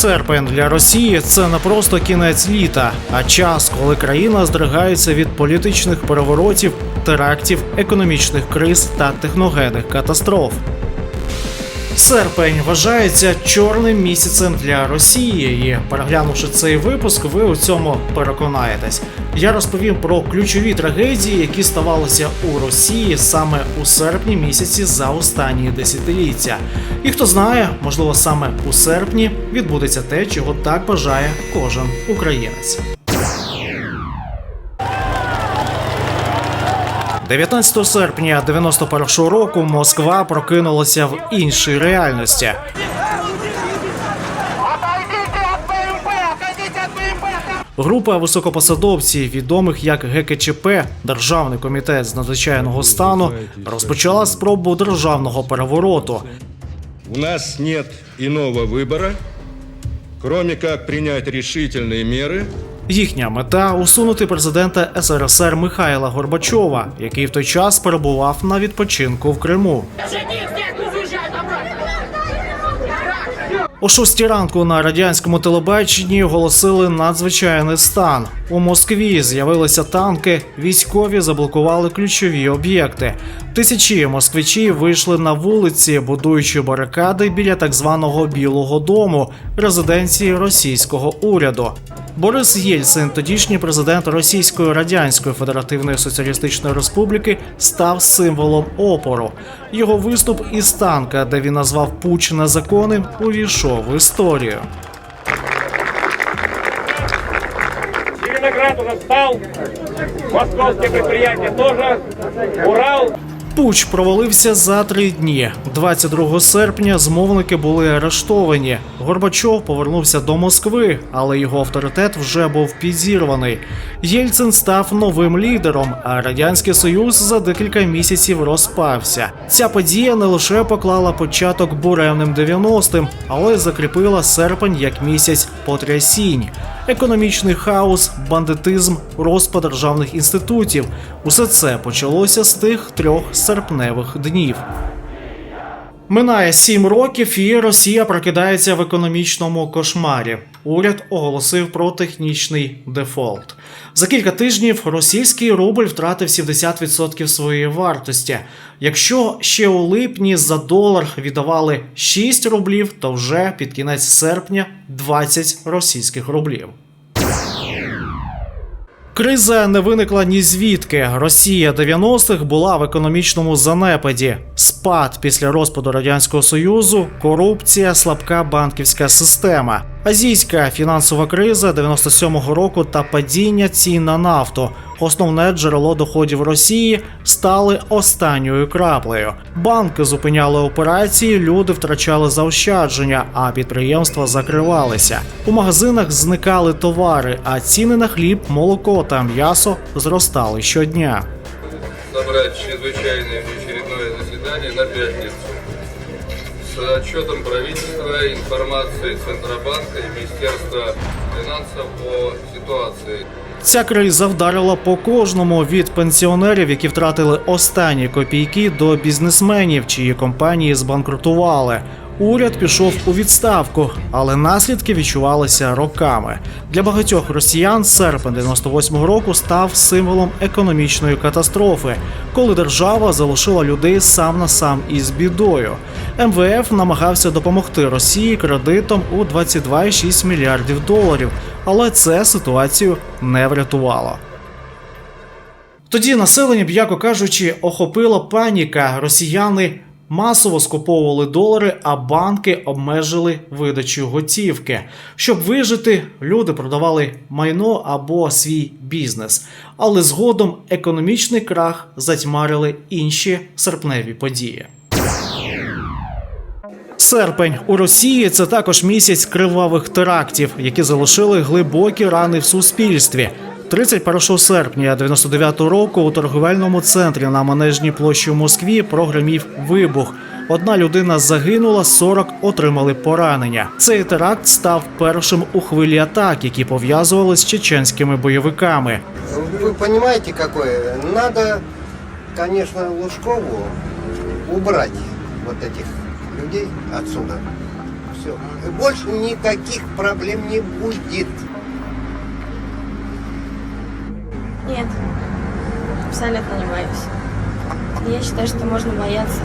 Серпень для Росії це не просто кінець літа, а час, коли країна здригається від політичних переворотів, терактів, економічних криз та техногенних катастроф. Серпень вважається чорним місяцем для Росії, і переглянувши цей випуск, ви у цьому переконаєтесь. Я розповім про ключові трагедії, які ставалися у Росії саме у серпні місяці за останні десятиліття. І хто знає, можливо, саме у серпні відбудеться те, чого так бажає кожен українець. 19 серпня 91 року Москва прокинулася в іншій реальності. Отойдите от БМП! Отойдите от БМП! Група високопосадовців, відомих як ГКЧП, Державний комітет з надзвичайного стану, розпочала спробу державного перевороту. У нас нет иного выбора, кроме как принять решительные меры Їхня мета усунути президента СРСР Михайла Горбачова, який в той час перебував на відпочинку в Криму. О шостій ранку на радянському телебаченні оголосили надзвичайний стан. У Москві з'явилися танки, військові заблокували ключові об'єкти. Тисячі москвичів вийшли на вулиці, будуючи барикади біля так званого Білого Дому, резиденції російського уряду. Борис Єльцин, тодішній президент Російської Радянської Федеративної Соціалістичної Республіки, став символом опору. Його виступ із танка, де він назвав пуч незаконним, увійшов в історію. Зеленоград уже встал, московские предприятия тоже, Урал. Пуч провалився за три дні. 22 серпня змовники були арештовані. Горбачов повернувся до Москви, але його авторитет вже був підірваний. Єльцин став новим лідером, а радянський союз за декілька місяців розпався. Ця подія не лише поклала початок буремним 90-м, але закріпила серпень як місяць потрясінь. Економічний хаос, бандитизм, розпад державних інститутів усе це почалося з тих трьох серпневих днів. Минає сім років, і Росія прокидається в економічному кошмарі. Уряд оголосив про технічний дефолт. За кілька тижнів російський рубль втратив 70% своєї вартості. Якщо ще у липні за долар віддавали 6 рублів, то вже під кінець серпня 20 російських рублів. Криза не виникла ні звідки. Росія 90-х була в економічному занепаді. Спад після розпаду радянського союзу, корупція, слабка банківська система, азійська фінансова криза 97-го року та падіння цін на нафту. Основне джерело доходів Росії стали останньою краплею. Банки зупиняли операції, люди втрачали заощадження, а підприємства закривалися. У магазинах зникали товари, а ціни на хліб, молоко та м'ясо зростали щодня. собрать чрезвычайное внеочередное заседание на пятницу с отчетом правительства, информацией Центробанка и Министерства финансов о ситуации. Ця криза вдарила по кожному від пенсіонерів, які втратили останні копійки, до бізнесменів, чиї компанії збанкрутували. Уряд пішов у відставку, але наслідки відчувалися роками. Для багатьох росіян серпень 98-го року став символом економічної катастрофи, коли держава залишила людей сам на сам із бідою. МВФ намагався допомогти Росії кредитом у 22,6 мільярдів доларів, але це ситуацію не врятувало. Тоді населення, м'яко кажучи, охопила паніка. Росіяни масово скуповували долари, а банки обмежили видачу готівки. Щоб вижити, люди продавали майно або свій бізнес. Але згодом економічний крах затьмарили інші серпневі події. Серпень у Росії це також місяць кривавих терактів, які залишили глибокі рани в суспільстві. 31 серпня 99 року у торговельному центрі на Манежній площі у Москві прогремів вибух. Одна людина загинула, 40 отримали поранення. Цей теракт став першим у хвилі атак, які пов'язували з чеченськими бойовиками. Вы понимаете, какое? Надо, конечно, Лужкову убрать вот этих людей отсюда. все. Больше никаких проблем не будет. Нет, абсолютно не боюсь. Я считаю, что можно бояться,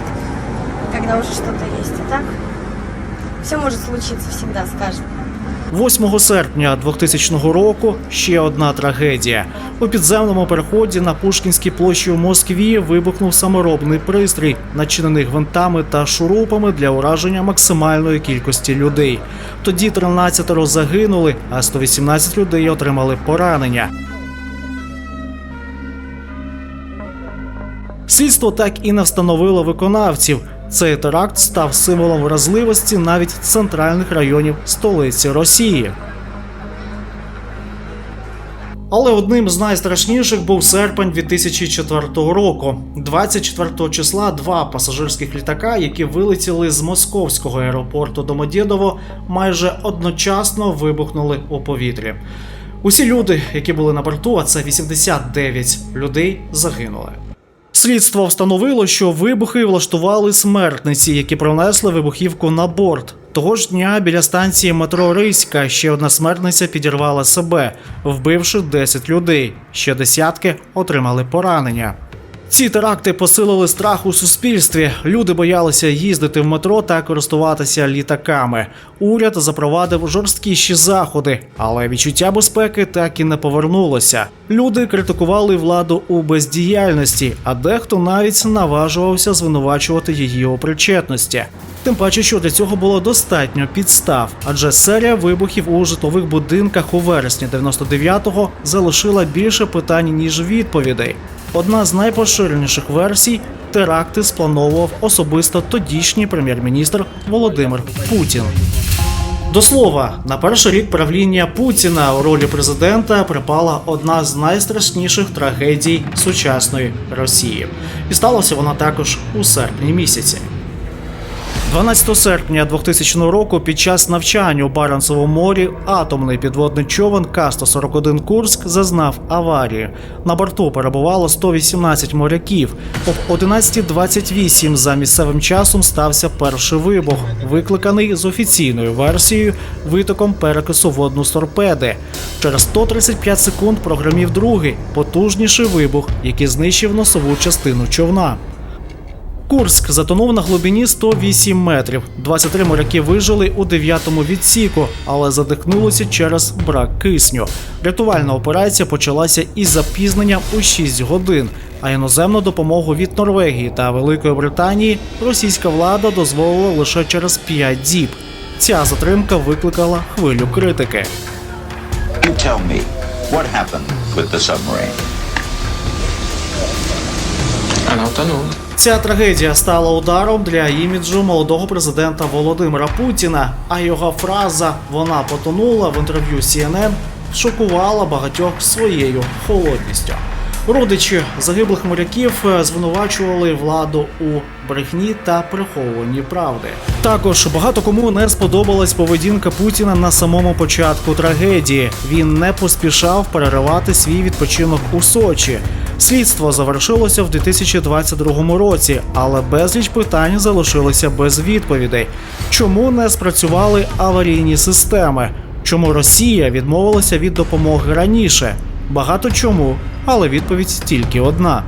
когда уже что-то есть. А так, все может случиться всегда с каждым. 8 серпня 2000 року ще одна трагедія. У підземному переході на Пушкінській площі у Москві вибухнув саморобний пристрій, начинений гвинтами та шурупами для ураження максимальної кількості людей. Тоді 13 загинули, а 118 людей отримали поранення. Слідство так і не встановило виконавців. Цей теракт став символом вразливості навіть центральних районів столиці Росії. Але одним з найстрашніших був серпень 2004 року. 24 числа два пасажирських літака, які вилетіли з московського аеропорту Домодєдово, майже одночасно вибухнули у повітрі. Усі люди, які були на борту, а це 89 людей, загинули. Слідство встановило, що вибухи влаштували смертниці, які пронесли вибухівку на борт. Того ж дня біля станції метро Ризька ще одна смертниця підірвала себе, вбивши 10 людей. Ще десятки отримали поранення. Ці теракти посилили страх у суспільстві. Люди боялися їздити в метро та користуватися літаками. Уряд запровадив жорсткіші заходи, але відчуття безпеки так і не повернулося. Люди критикували владу у бездіяльності, а дехто навіть наважувався звинувачувати її у причетності. Тим паче, що для цього було достатньо підстав, адже серія вибухів у житлових будинках у вересні 99-го залишила більше питань ніж відповідей. Одна з найпоширеніших версій теракти сплановував особисто тодішній прем'єр-міністр Володимир Путін. До слова, на перший рік правління Путіна у ролі президента припала одна з найстрашніших трагедій сучасної Росії, і сталося вона також у серпні місяці. 12 серпня 2000 року під час навчань у Баренцевому морі атомний підводний човен К-141 Курськ зазнав аварії. На борту перебувало 118 моряків. Об 11.28 за місцевим часом стався перший вибух, викликаний з офіційною версією витоком перекису водну з торпеди. Через 135 секунд прогремів другий потужніший вибух, який знищив носову частину човна. Курськ затонув на глибині 108 метрів. 23 моряки вижили у дев'ятому відсіку, але задихнулися через брак кисню. Рятувальна операція почалася із запізненням у 6 годин. А іноземну допомогу від Норвегії та Великої Британії російська влада дозволила лише через 5 діб. Ця затримка викликала хвилю критики. You tell me, what happened with the submarine? Она утонула. Ця трагедія стала ударом для іміджу молодого президента Володимира Путіна. А його фраза Вона потонула в інтерв'ю CNN шокувала багатьох своєю холодністю. Родичі загиблих моряків е, звинувачували владу у брехні та приховуванні правди. Також багато кому не сподобалась поведінка Путіна на самому початку трагедії. Він не поспішав переривати свій відпочинок у Сочі. Слідство завершилося в 2022 році, але безліч питань залишилося без відповідей. Чому не спрацювали аварійні системи? Чому Росія відмовилася від допомоги раніше? Багато чому, але відповідь тільки одна.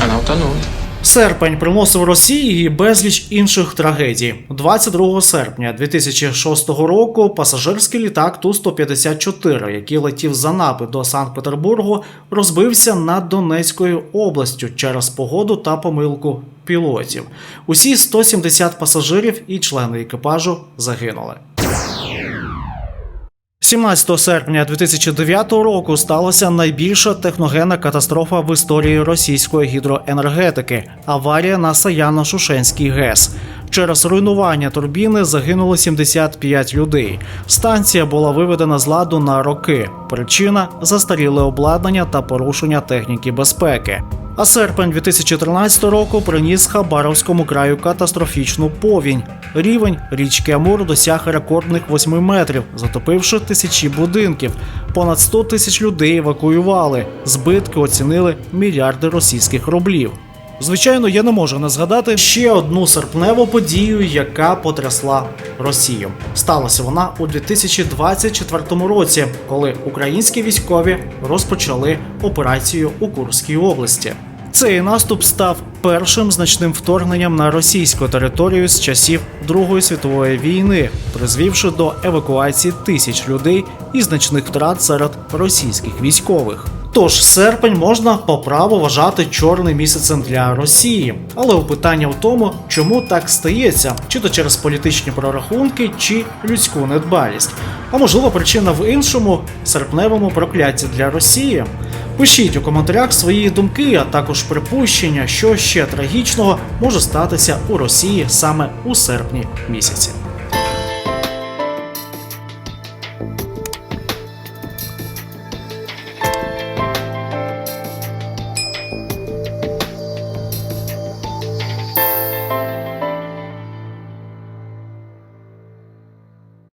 Вона утонула. Серпень приносив Росії безліч інших трагедій. 22 серпня 2006 року пасажирський літак Ту-154, який летів з Анапи до Санкт-Петербургу, розбився над Донецькою областю через погоду та помилку пілотів. Усі 170 пасажирів і члени екіпажу загинули. 17 серпня 2009 року сталася найбільша техногенна катастрофа в історії російської гідроенергетики аварія на Саяно-Шушенський ГЕС. Через руйнування турбіни загинуло 75 людей. Станція була виведена з ладу на роки. Причина застаріле обладнання та порушення техніки безпеки. А серпень 2013 року приніс Хабаровському краю катастрофічну повінь. Рівень річки Амур досяг рекордних 8 метрів, затопивши тисячі будинків. Понад 100 тисяч людей евакуювали. Збитки оцінили мільярди російських рублів. Звичайно, я не можу не згадати ще одну серпневу подію, яка потрясла Росію. Сталася вона у 2024 році, коли українські військові розпочали операцію у Курській області. Цей наступ став першим значним вторгненням на російську територію з часів Другої світової війни, призвівши до евакуації тисяч людей і значних втрат серед російських військових. Тож серпень можна по праву вважати чорним місяцем для Росії, але питання в тому, чому так стається, чи то через політичні прорахунки, чи людську недбалість. А можливо, причина в іншому серпневому прокляті для Росії. Пишіть у коментарях свої думки, а також припущення, що ще трагічного може статися у Росії саме у серпні місяці.